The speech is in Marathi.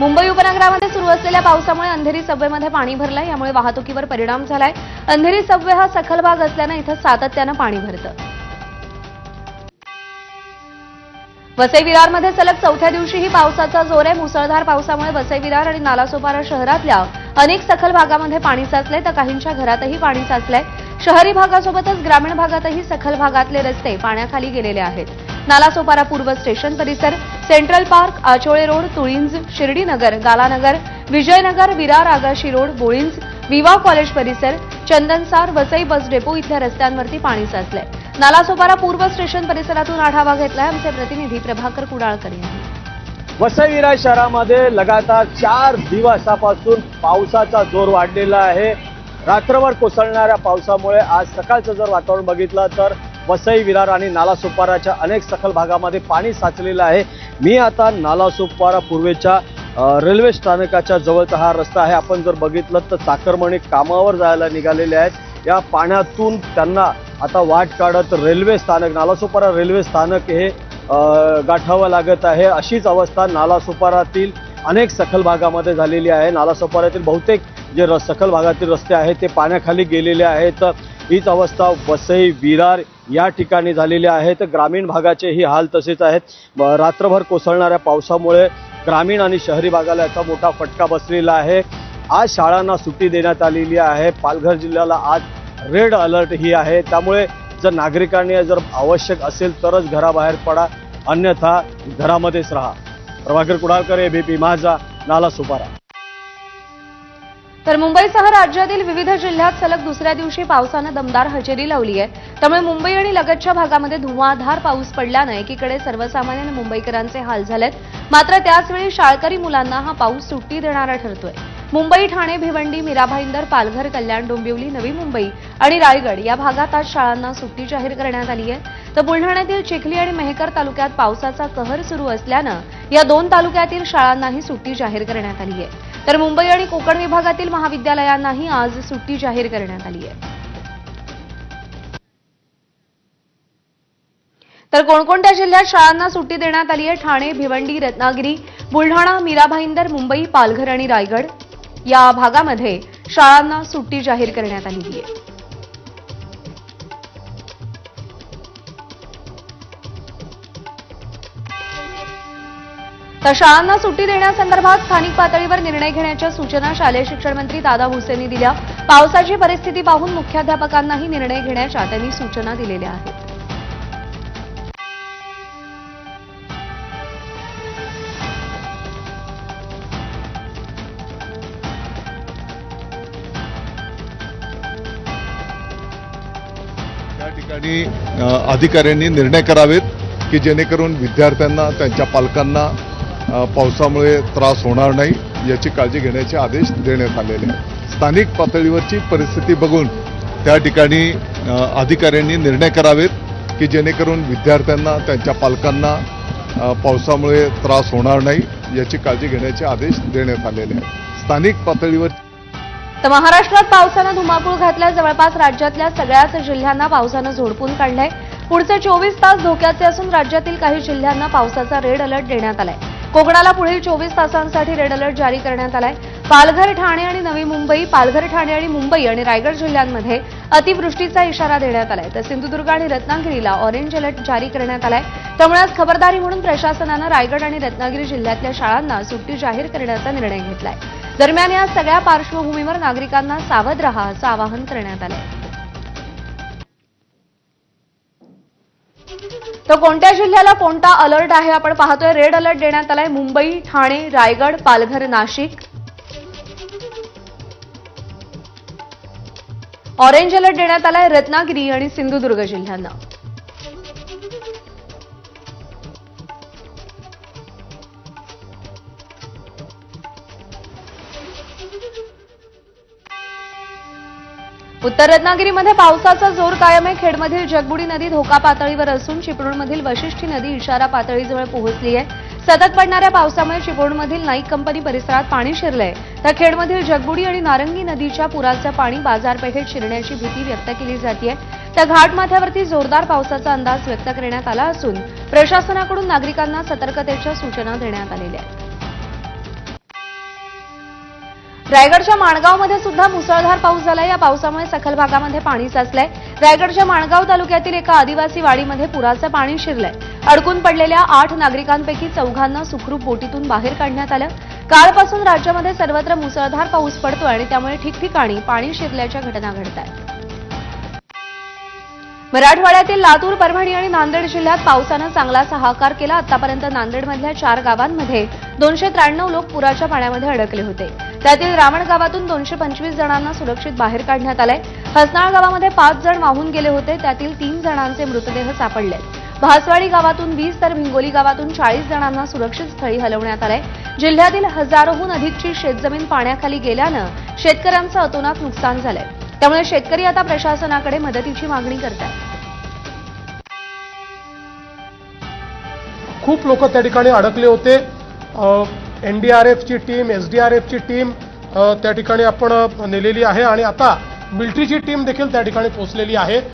मुंबई उपनगरामध्ये सुरू असलेल्या पावसामुळे अंधेरी सबवेमध्ये पाणी भरलं यामुळे वाहतुकीवर परिणाम झालाय. अंधेरी सबवे हा सखल भाग असल्यानं इथं सातत्यानं पाणी भरतं. वसई विरारमध्ये सलग चौथ्या दिवशीही पावसाचा जोर आहे. मुसळधार पावसामुळे वसई विरार आणि नालासोपारा शहरातल्या अनेक सखल भागामध्ये पाणी साचलंय तर काहींच्या घरातही पाणी साचलंय. शहरी भागासोबतच ग्रामीण भागातही सखल भागातले रस्ते पाण्याखाली गेलेले आहेत. नालासोपारा पूर्व स्टेशन परिसर central park Achole road Tulinj Shirdinagar Galanagar Vijaynagar Virar Agashi road Bolinj Viva college परिसर चंदनसार वसई बस डेपो इथल्या रस्त्यांवरती पाणी साचलंय. नालासोपारा पूर्व स्टेशन परिसरातून आढावा घेतलाय आमचे प्रतिनिधी प्रभाकर कुडाळकर यांनी. वसई विरार शहरामध्ये लगातार चार दिवसापासून पावसाचा जोर वाढलेला आहे. रात्रभर कोसळणाऱ्या पावसामुळे आज सकाळचं जर वातावरण बघितलं तर वसई विरार आणि नालासोपाराच्या अनेक सखल भागामध्ये पाणी साचलेलं आहे. मी आता नालासोपारा पूर्वेच्या रेल्वे स्थानकाच्या जवळचा हा रस्ता आहे. आपण जर बघितलं तर चाकरमणी कामावर जायला निघालेले आहेत. या पाण्यातून त्यांना आता वाट काढत रेल्वे स्थानक नालासोपारा रेल्वे स्थानक हे गाठावं लागत आहे. अशीच अवस्था नालासोपारातील अनेक सखल भागामध्ये झालेली आहे. नालासोपारातील बहुतेक जे र सखल भागातील रस्ते आहेत ते पाण्याखाली गेलेले आहेत. हीच अवस्था वसई विरार या ठिकाणी झालेले आहेत. ग्रामीण भागाचेही हाल तसेच आहेत. रात्रभर कोसळणाऱ्या पावसामुळे ग्रामीण आणि शहरी भागाला याचा मोठा फटका बसलेला आहे. आज शाळांना सुट्टी देण्यात आलेली आहे. पालघर जिल्ह्याला आज रेड अलर्ट ही आहे. त्यामुळे जर नागरिकांनी जर आवश्यक असेल तरच घराबाहेर पडा. अन्यथा घरामध्येच राहा. प्रभाकर कुडाळकर एबीपी माझा नाला सुपारा. तर मुंबईसह राज्यातील विविध जिल्ह्यात सलग दुसऱ्या दिवशी पावसानं दमदार हजेरी लावली आहे. त्यामुळे मुंबई आणि लगतच्या भागामध्ये धुवाधार पाऊस पडल्यानं एकीकडे सर्वसामान्य मुंबईकरांचे हाल झालेत. मात्र त्याचवेळी शाळकरी मुलांना हा पाऊस सुट्टी देणारा ठरतोय. मुंबई ठाणे भिवंडी मीराभाईंदर पालघर कल्याण डोंबिवली नवी मुंबई आणि रायगड या भागात आज शाळांना सुट्टी जाहीर करण्यात आली आहे. तर बुलढाण्यातील चिखली आणि मेहकर तालुक्यात पावसाचा कहर सुरू असल्यानं या दोन तालुक्यातील शाळांनाही सुट्टी जाहीर करण्यात आली आहे. तर मुंबई आणि कोकण विभागातील महाविद्यालयांनाही आज सुट्टी जाहीर करण्यात आली आहे. तर कोणकोणत्या जिल्ह्यात शाळांना सुट्टी देण्यात आली आहे? ठाणे भिवंडी रत्नागिरी बुलढाणा मीरा भाईंदर मुंबई पालघर आणि रायगड. या भागामध्ये शाळांना सुट्टी जाहीर करण्यात आलेली आहे. तर शाळांना सुट्टी देण्यासंदर्भात स्थानिक पातळीवर निर्णय घेण्याच्या सूचना शालेय शिक्षण मंत्री दादा भुसेंनी दिल्या. पावसाची परिस्थिती पाहून मुख्याध्यापकांनाही निर्णय घेण्याच्या त्यांनी सूचना दिलेल्या आहेत. त्या ठिकाणी अधिकाऱ्यांनी निर्णय करावेत की जेणेकरून विद्यार्थ्यांना त्यांच्या पालकांना पावसामुळे त्रास होणार नाही याची काळजी घेण्याचे आदेश देण्यात आलेले आहेत. स्थानिक पातळीवरची परिस्थिती बघून त्या ठिकाणी अधिकाऱ्यांनी निर्णय करावेत की जेणेकरून विद्यार्थ्यांना त्यांच्या पालकांना पावसामुळे त्रास होणार नाही याची काळजी घेण्याचे आदेश देण्यात आलेले आहेत. स्थानिक पातळीवर तर महाराष्ट्रात पावसानं धुमाकूळ घातल्या जवळपास राज्यातल्या सगळ्याच जिल्ह्यांना पावसानं झोडपून काढलंय. पुढचे चोवीस तास धोक्याचे असून राज्यातील काही जिल्ह्यांना पावसाचा रेड अलर्ट देण्यात आलाय. कोकणाला पुढील चोवीस तासांसाठी रेड अलर्ट जारी करण्यात आलाय. पालघर ठाणे आणि नवी मुंबई पालघर ठाणे आणि मुंबई आणि रायगड जिल्ह्यांमध्ये अतिवृष्टीचा इशारा देण्यात आलाय. तर सिंधुदुर्ग आणि रत्नागिरीला ऑरेंज अलर्ट जारी करण्यात आलाय. त्यामुळे आज खबरदारी म्हणून प्रशासनानं रायगड आणि रत्नागिरी जिल्ह्यातल्या शाळांना सुट्टी जाहीर करण्याचा निर्णय घेतलाय. दरम्यान या सगळ्या पार्श्वभूमीवर नागरिकांना सावध रहा असं आवाहन करण्यात आलंय. तर कोणत्या जिल्ह्याला कोणता अलर्ट आहे? आपण पाहतोय रेड अलर्ट देण्यात आलाय. मुंबई ठाणे रायगड पालघर नाशिक. ऑरेंज अलर्ट देण्यात आलाय रत्नागिरी आणि सिंधुदुर्ग जिल्ह्यांना. उत्तर रत्नागिरीमध्ये पावसाचा जोर कायम आहे. खेडमधील जगबुडी नदी धोका पातळीवर असून चिपळूणमधील वशिष्ठी नदी इशारा पातळीजवळ पोहोचली आहे. सतत पडणाऱ्या पावसामुळे चिपळूणमधील नाईक कंपनी परिसरात पाणी शिरलंय. तर खेडमधील जगबुडी आणि नारंगी नदीच्या पुराचं पाणी बाजारपेठेत शिरण्याची भीती व्यक्त केली जाते त्या घाटमाथ्यावरती जोरदार पावसाचा अंदाज व्यक्त करण्यात आला असून प्रशासनाकडून नागरिकांना सतर्कतेच्या सूचना देण्यात आलेल्या आहेत. रायगडच्या माणगावमध्ये सुद्धा मुसळधार पाऊस झाला या पावसामुळे सखल भागामध्ये पाणी साचलंय. रायगडच्या माणगाव तालुक्यातील एका आदिवासी वाडीमध्ये पुराचं पाणी शिरलंय. अडकून पडलेल्या आठ नागरिकांपैकी चौघांना सुखरूप बोटीतून बाहेर काढण्यात आलं. कालपासून राज्यामध्ये सर्वत्र मुसळधार पाऊस पडतोय आणि त्यामुळे ठिकठिकाणी पाणी शिरल्याच्या घटना घडत आहेत मराठवाड्यातील लातूर परभणी आणि नांदेड जिल्ह्यात पावसानं चांगलाच हाहाकार केला. आतापर्यंत नांदेडमधल्या चार गावांमध्ये दोनशे त्र्याण्णव लोक पुराच्या पाण्यामध्ये अडकले होते. त्यातील रावण गावातून दोनशे पंचवीस जणांना सुरक्षित बाहेर काढण्यात आलंय. हसनाळ गावामध्ये पाच जण वाहून गेले होते. त्यातील तीन जणांचे मृतदेह सापडले. भासवाडी गावातून वीस तर भिंगोली गावातून चाळीस जणांना सुरक्षित स्थळी हलवण्यात आलंय. जिल्ह्यातील हजारोहून अधिकची शेतजमीन पाण्याखाली गेल्यानं शेतकऱ्यांचं अतोनात नुकसान झालंय. त्यामुळे शेतकरी आता प्रशासनाकडे मदतीची मागणी करतात खूप लोक त्या ठिकाणी अडकले होते. N D R team S D R team त्या ठिकाणी आपण नेलेली आहे आणि आता मिलिटरीची टीम देखील त्या ठिकाणी पोहोचलेली आहे.